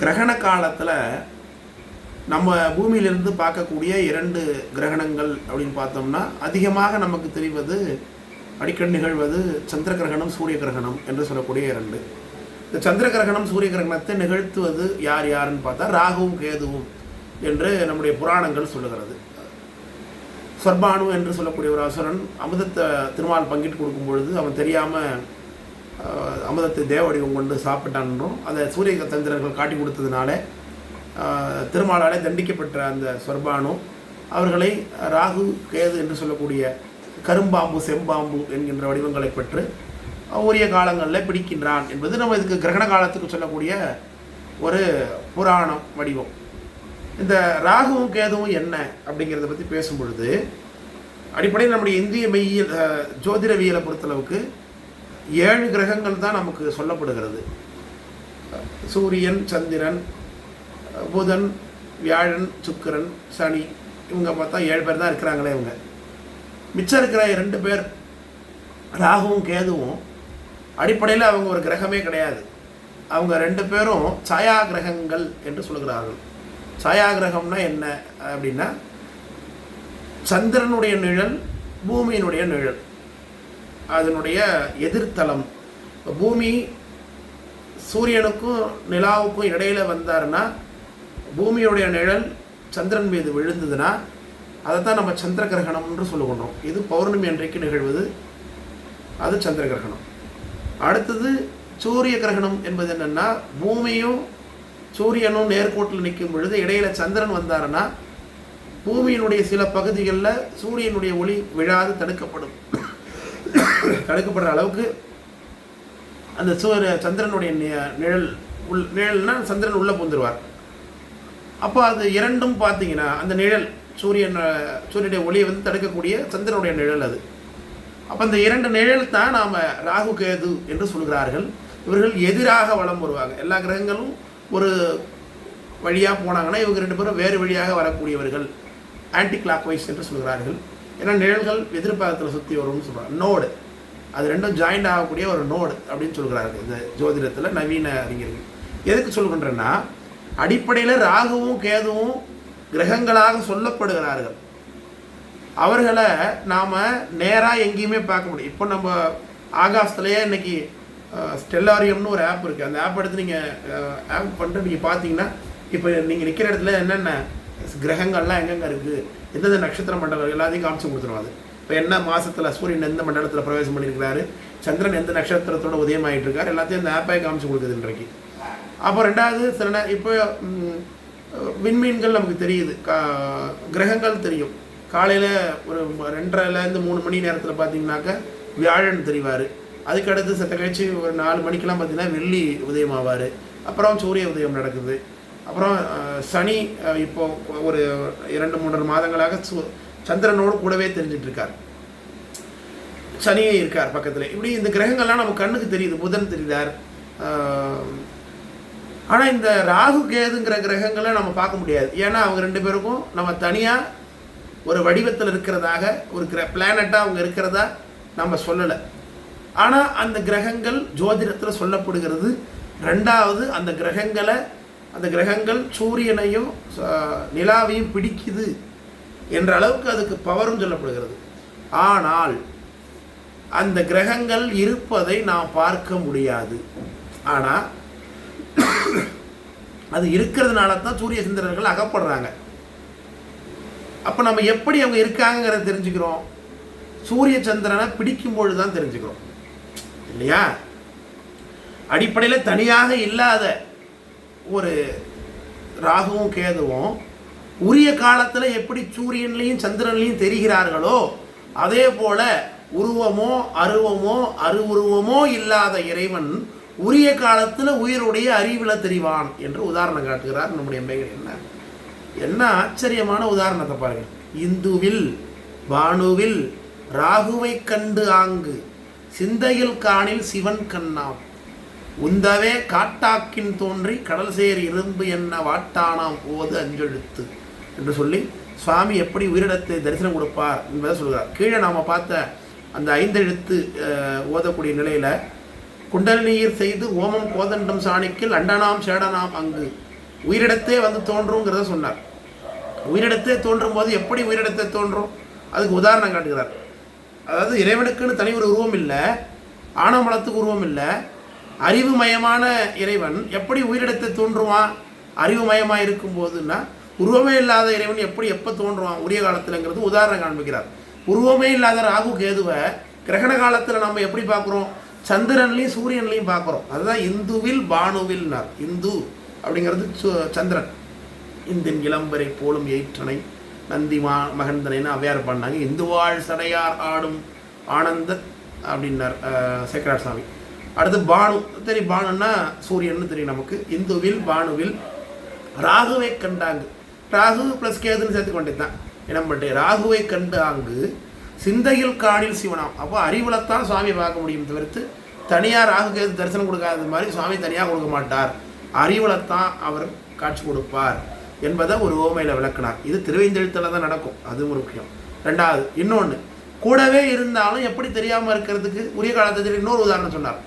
கிரகண காலத்தில் நம்ம பூமியிலிருந்து பார்க்கக்கூடிய இரண்டு கிரகணங்கள் அப்படின்னு பார்த்தோம்னா அதிகமாக நமக்கு தெரிவது அடிக்கடி நிகழ்வது சந்திர கிரகணம் சூரிய கிரகணம் என்று சொல்லக்கூடிய இரண்டு. இந்த சந்திர கிரகணம் சூரிய கிரகணத்தை நிகழ்த்துவது யார் யாருன்னு பார்த்தா ராகுவும் கேதுவும் என்று நம்முடைய புராணங்கள் சொல்லுகிறது. சொர்பானு என்று சொல்லக்கூடிய ஒரு அசுரன் அமுதத்தை திருமால் பங்கிட்டு கொடுக்கும் பொழுது அவன் தெரியாமல் அமுதத்தை தேவடிவம் கொண்டு சாப்பிட்டான்றும் அதை சூரிய சந்திரர்கள் காட்டி கொடுத்ததுனால திருமாலாலே தண்டிக்கப்பட்ட அந்த சொர்பானு அவர்களை ராகு கேது என்று சொல்லக்கூடிய கரும்பாம்பு செம்பாம்பு என்கின்ற வடிவங்களை பெற்று உரிய காலங்களில் பிடிக்கின்றான் என்பது நம்ம இதுக்கு கிரகண காலத்துக்கு சொல்லக்கூடிய ஒரு புராணம் வடிவம். இந்த ராகுவும் கேதுவும் என்ன அப்படிங்கிறத பற்றி பேசும் பொழுது அடிப்படையில் நம்முடைய இந்திய மெய்யியல் ஜோதிடவியலை பொறுத்தளவுக்கு ஏழு கிரகங்கள் தான் நமக்கு சொல்லப்படுகிறது. சூரியன் சந்திரன் புதன் வியாழன் சுக்கிரன் சனி இவங்க பார்த்தா ஏழு பேர் தான் இருக்கிறாங்களே இவங்க. மிச்சம் இருக்கிற ரெண்டு பேர் ராகுவும் கேதுவும் அடிப்படையில் அவங்க ஒரு கிரகமே கிடையாது. அவங்க ரெண்டு பேரும் சாயா கிரகங்கள் என்று சொல்கிறார்கள் சாயா கிரகம்னா என்ன? அப்படின்னா சந்திரனுடைய நிழல் பூமியினுடைய நிழல். அதனுடைய எதிர்த்தலம் பூமி சூரியனுக்கும் நிலாவுக்கும் இடையில வந்தாருன்னா பூமியுடைய நிழல் சந்திரன் மீது விழுந்ததுன்னா அதை தான் நம்ம சந்திர கிரகணம்னு சொல்லுகின்றோம். இது பௌர்ணமி அன்றைக்கு நிகழ்வது. அது சந்திர கிரகணம். அடுத்தது சூரிய கிரகணம் என்பது என்னென்னா பூமியும் சூரியனும் நேர்கோட்டில் நிற்கும் பொழுது இடையில் சந்திரன் வந்தாருன்னா பூமியினுடைய சில பகுதிகளில் சூரியனுடைய ஒளி விழாது தடுக்கப்படும். தடுக்கப்படுற அளவுக்கு அந்த சூரிய சந்திரனுடைய நிழல் உள் நிழல்னா சந்திரன் உள்ளே பூந்துருவார் அப்போ அது இரண்டும் பார்த்தீங்கன்னா அந்த நிழல் சூரியன் சூரியனுடைய ஒளியை வந்து தடுக்கக்கூடிய சந்திரனுடைய நிழல் அது. அப்போ அந்த இரண்டு நிழல் தான் நாம் ராகு கேது என்று சொல்கிறார்கள். இவர்கள் எதிராக வலம் வருவாங்க. எல்லா கிரகங்களும் ஒரு வழியாக போனாங்கன்னா இவங்க ரெண்டு பேரும் வேறு வழியாக வரக்கூடியவர்கள். ஆன்டி கிளாக் வைஸ் என்று சொல்கிறார்கள். ஏன்னா நிழல்கள் எதிர்பார்த்தத்தில் சுற்றி வரும்னு சொல்கிறாங்க நோடு அது ரெண்டும் ஜாயிண்ட் ஆகக்கூடிய ஒரு நோடு அப்படின்னு சொல்கிறார்கள். இந்த ஜோதிடத்தில் நவீன அறிஞர்கள். எதுக்கு சொல்கின்றேன்னா அடிப்படையில் ராகுவும் கேதுவும் கிரகங்களாக சொல்லப்படுகிறார்கள். அவர்களை நாம் நேராக எங்கேயுமே பார்க்க முடியும். இப்போ நம்ம ஆகாசத்துலேயே இன்னைக்கு ஸ்டெல்லாரியம்னு ஒரு ஆப் இருக்குது அந்த ஆப் எடுத்து நீங்கள் ஆப் பண்ணிட்டு நீங்கள் பார்த்தீங்கன்னா இப்போ நீங்கள் நிற்கிற இடத்துல என்னென்ன கிரகங்கள்லாம் எங்கெங்கே இருக்குது எந்தெந்த நட்சத்திர மண்டலம் எல்லாத்தையும் காமிச்சு கொடுத்துருவாங்க இப்போ என்ன மாதத்தில் சூரியன் எந்த மண்டலத்தில் பிரவேசம் பண்ணியிருக்கிறாரு? சந்திரன் எந்த நட்சத்திரத்தோட உதயமாயிட்டு இருக்காரு எல்லாத்தையும் இந்த ஆப்பே காமிச்சு கொடுக்குது இன்றைக்கு. அப்போ ரெண்டாவது சில இப்போ விண்மீன்கள் நமக்கு தெரியுது. கா கிரகங்கள் தெரியும். காலையில் ஒரு ரெண்டரைலேருந்து மூணு மணி நேரத்தில் பார்த்தீங்கன்னாக்கா வியாழன் தெரிவார். அதுக்கடுத்து சத்த கழிச்சு ஒரு நாலு மணிக்கெல்லாம் பார்த்தீங்கன்னா வெள்ளி உதயமாவார். அப்புறம் சூரிய உதயம் நடக்குது. அப்புறம் சனி இப்போ ஒரு இரண்டு மூன்று மாதங்களாக சு சந்திரனோடு கூடவே தெரிஞ்சிட்டு இருக்கார் சனியே இருக்கார் பக்கத்தில். இப்படி இந்த கிரகங்கள்லாம் நம்ம கண்ணுக்கு தெரியுது புதன் தெரியுதார்? ஆனால் இந்த ராகு கேதுங்கிற கிரகங்களை நம்ம பார்க்க முடியாது. ஏன்னா அவங்க ரெண்டு பேருக்கும் நம்ம தனியாக ஒரு வடிவத்தில் இருக்கிறதாக ஒரு கிர பிளானட்டாக அவங்க இருக்கிறதா நம்ம சொல்லலை. ஆனால் அந்த கிரகங்கள் ஜோதிடத்தில் சொல்லப்படுகிறது. ரெண்டாவது அந்த கிரகங்களை அந்த கிரகங்கள் சூரியனையும் ச- நிலாவையும் பிடிக்குது. என்ற அளவுக்கு அதுக்கு பவரும் சொல்லப்படுகிறது. ஆனால் அந்த கிரகங்கள் இருப்பதை நாம் பார்க்க முடியாது. ஆனால் அது இருக்கிறதுனால தான் சூரிய சந்திரர்கள் அகப்படுறாங்க. அப்போ நம்ம எப்படி அவங்க இருக்காங்கிறத தெரிஞ்சுக்கிறோம். சூரிய சந்திரனை பிடிக்கும் பொழுது தான் தெரிஞ்சுக்கிறோம். இல்லையா? அடிப்படையில் தனியாக இல்லாத ஒரு ராகுவும் கேதுவும் உரிய காலத்தில் எப்படி சூரியன்லையும் சந்திரன்லையும் தெரிகிறார்களோ அதே போல உருவமோ அருவமோ அருவுருவமோ இல்லாத இறைவன் உரிய காலத்தில் உயிருடைய அறிவில் தெரிவான் என்று உதாரணம் காட்டுகிறார் நம்முடைய மேகன் என்ன? என்ன ஆச்சரியமான உதாரணத்தை பாருங்கள். இந்துவில் பானுவில் ராகுவை கண்டு ஆங்கு சிந்தையில் காணில் சிவன் கண்ணாம் உந்தவே காட்டாக்கின் தோன்றி கடல் சேர் இரும்பு என்ன வாட்டானாம் போது அஞ்செழுத்து. என்று சொல்லி சுவாமி எப்படி உயிரிடத்தை தரிசனம் கொடுப்பார்? என்பதை சொல்கிறார் கீழே நாம் பார்த்த அந்த ஐந்தெழுத்து ஓதக்கூடிய நிலையில் குண்டலினீர் செய்து ஓமம் கோதண்டம் சாணிக்கில் அண்டனாம் சேடனாம் அங்கு. உயிரிடத்தே வந்து தோன்றுங்கிறத சொன்னார். உயிரிடத்தே தோன்றும் போது எப்படி உயிரிடத்தை தோன்றும்? அதுக்கு உதாரணம் காட்டுகிறார். அதாவது இறைவனுக்குன்னு தனி ஒரு உருவம் இல்லை ஆனமலத்துக்கு உருவம் இல்லை. அறிவுமயமான இறைவன் எப்படி உயிரிடத்தை தோன்றுவான்? அறிவுமயமாக இருக்கும் போதுன்னா உருவமே இல்லாத இறைவன் எப்படி எப்போ தோன்றுவான்? உரிய காலத்துலங்கிறது உதாரணம் காண்பிக்கிறார். உருவமே இல்லாத ராகு கேதுவை கிரகண காலத்தில் நம்ம எப்படி பார்க்குறோம்? சந்திரன்லையும் சூரியன்லையும் பார்க்குறோம். அதுதான் இந்துவில் பானுவில்னார். இந்து அப்படிங்கிறது சு- சந்திரன். இந்தின் இளம்பரை போலும் எயிற்றனை நந்தி மா மகந்தனைன்னு அவ்வையார் பண்ணாங்க இந்துவாழ் சடையார் ஆடும் ஆனந்த அப்படின்னார் சேக்கரார் சாமி அடுத்து பானு. தெரியும் பானுன்னா சூரியன்னு தெரியும் நமக்கு. இந்துவில் பானுவில் ராகுவை கண்டாங்கு. ராகு ப்ளஸ் கேதுன்னு சேர்த்து கொண்டேன் இடம்பட்டு ராகுவை கண்டு அங்கு சிந்தையில் காணில் சிவனாம். அப்போ அறிவுலத்தான் சுவாமியை பார்க்க முடியும் தவிர்த்து தனியாக ராகு கேது தரிசனம் கொடுக்காத மாதிரி சுவாமி தனியாக கொடுக்க மாட்டார். அறிவுலத்தான் அவர் காட்சி கொடுப்பார் என்பதை ஒரு ஓமையில் விளக்கினார். இது திருவைந்தெழுத்தில் தான் நடக்கும். அது ஒரு முக்கியம். ரெண்டாவது இன்னொன்று கூடவே இருந்தாலும் எப்படி தெரியாமல் இருக்கிறதுக்கு? உரிய காலத்தில் இன்னொரு உதாரணம் சொன்னார்.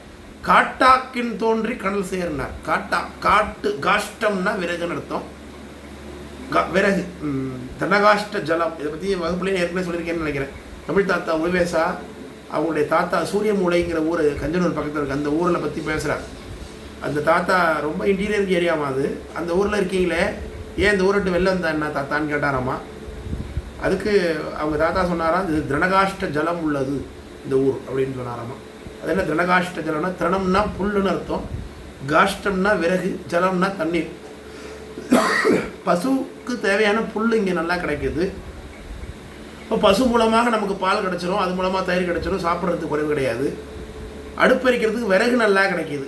காட்டாக்கின் தோன்றி கடல் சேர்னார். காட்டா காட்டு காஷ்டம்னா விறகுன்னு அர்த்தம். விறகு தனகாஷ்ட ஜலம். இதை பற்றி வகுப்புலேயே ஏற்கனவே சொல்லியிருக்கேன்னு நினைக்கிறேன். தமிழ் தாத்தா உள்வேசா அவங்களுடைய தாத்தா சூரியமூலைங்கிற ஊர் கஞ்சனூர் பக்கத்தில் இருக்குது அந்த ஊரில் பற்றி பேசுகிறார் அந்த தாத்தா ரொம்ப இன்டீரியர் ஏரியாமா அது. அந்த ஊரில் இருக்கீங்களே ஏன் இந்த ஊரை விட்டு வெளில வந்தா என்ன தாத்தான்னு கேட்டாராமா? அதுக்கு அவங்க தாத்தா சொன்னாராம் இது திரணகாஷ்ட ஜலம் உள்ளது இந்த ஊர் அப்படின்னு சொன்னாராமா. அது என்ன திரணகாஷ்ட ஜலம்னா திரணம்னா புல்லுன்னு அர்த்தம். காஷ்டம்னா விறகு ஜலம்னா தண்ணீர். பசுவுக்கு தேவையான புல் இங்கே நல்லா கிடைக்குது. இப்போ பசு மூலமாக நமக்கு பால் கிடச்சிரும் அது மூலமாக தயிர் கிடச்சிரும் சாப்பிட்றதுக்கு குறைவு கிடையாது. அடுப்பரிக்கிறதுக்கு விறகு நல்லா கிடைக்கிது.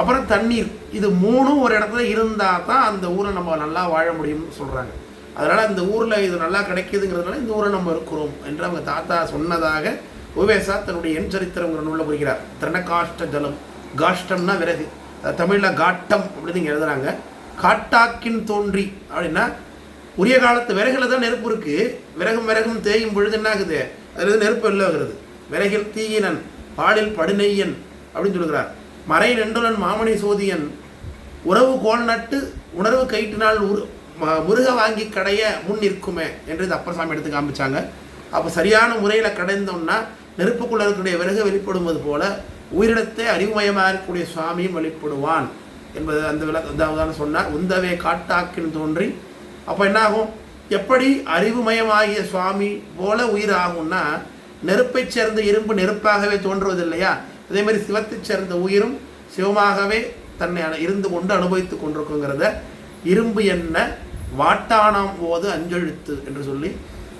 அப்புறம் தண்ணீர் இது மூணும் ஒரு இடத்துல இருந்தால் தான் அந்த ஊரை நம்ம நல்லா வாழ முடியும்னு சொல்கிறாங்க அதனால் அந்த ஊரில் இது நல்லா கிடைக்கிதுங்கிறதுனால இந்த ஊரை நம்ம இருக்கிறோம் என்று அவங்க தாத்தா சொன்னதாக உவேசா தன்னுடைய என் சரித்திரங்கிற நூலில் குறிக்கிறார். திரணகாஷ்ட ஜலம் காஷ்டம்னா விறகு. தமிழில் காட்டம் அப்படின்னு இங்கே எழுதுகிறாங்க காட்டாக்கின் தோன்றி. அப்படின்னா உரிய காலத்து விறகுல தான் நெருப்பு இருக்கு. விறகும் விறகும் தேயும் பொழுது என்ன ஆகுது? அதில் நெருப்பு வெளில விறகில் தீயினன் பாலில் படுநெய்யன் அப்படின்னு சொல்கிறார் மறை நெண்டுலன் மாமணி சோதியன் உறவு கோல் நட்டு உணர்வு கைட்டினால் உரு ம- முருக வாங்கி கடைய முன் நிற்குமே என்று இது அப்பர் சாமி எடுத்து காமிச்சாங்க. அப்போ சரியான முறையில் கடைந்தோம்னா நெருப்புக்குள்ள இருக்கக்கூடிய விறகு வெளிப்படுவது போல உயிரிடத்தை அறிவுமயமாக இருக்கக்கூடிய சுவாமியும் வெளிப்படுவான். என்பது அந்த விளக்க இந்த உதாரணம் சொன்னார். உந்தவே காட்டாக்கின் தோன்றி. அப்போ என்னாகும்? எப்படி அறிவுமயமாகிய சுவாமி போல உயிர் ஆகும்னா நெருப்பைச் சேர்ந்த இரும்பு நெருப்பாகவே தோன்றுவது இல்லையா அதே மாதிரி சிவத்தைச் சேர்ந்த உயிரும் சிவமாகவே தன்னை இருந்து கொண்டு அனுபவித்துக் கொண்டிருக்குங்கிறத இரும்பு என்ன? வாட்டானாம் ஓது அஞ்செழுத்து என்று சொல்லி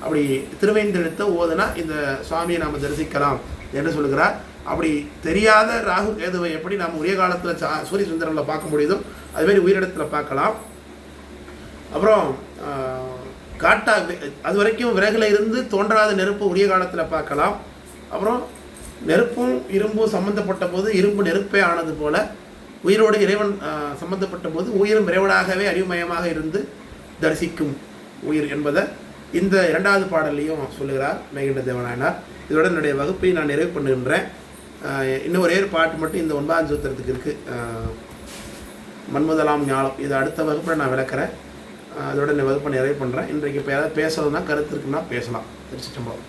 அப்படி திருவேந்தெழுத்த ஓதுனா இந்த சுவாமியை நாம் தரிசிக்கலாம் என்று சொல்லுகிறார் அப்படி தெரியாத ராகு கேதுவை எப்படி நாம் உரிய காலத்தில் சூரிய சுந்தரனில் பார்க்க முடியுதோ அதுமாரி உயிரிடத்தில் பார்க்கலாம். அப்புறம் காட்டா அது வரைக்கும் விறகுல இருந்து தோன்றாத நெருப்பு உரிய காலத்தில் பார்க்கலாம். அப்புறம் நெருப்பும் இரும்பும் சம்மந்தப்பட்ட போது இரும்பு நெருப்பே ஆனது போல உயிரோடு இறைவன் ஆஹ், சம்பந்தப்பட்ட போது உயிரும் இறைவனாகவே அறிவுமயமாக இருந்து தரிசிக்கும் உயிர் என்பதை இந்த இரண்டாவது பாடல்லையும் சொல்லுகிறார் மேகண்ட தேவநாயனார். இதோட என்னுடைய வகுப்பை நான் நிறைவு பண்ணுகின்றேன். இன்னும் ஒரே ஒரு பாட்டு மட்டும் இந்த ஒன்பதாம் சூத்திரத்துக்கு இருக்குது மன்முதலாம் ஞாலம். இது அடுத்த வகுப்பில் நான் விளக்குறேன். அதோட இந்த வகுப்பை நிறைவு பண்ணுறேன் இன்றைக்கு இப்போ ஏதாவது பேசுறதுனா கருத்து இருக்குன்னா பேசலாம். திருச்சி சம்பவம்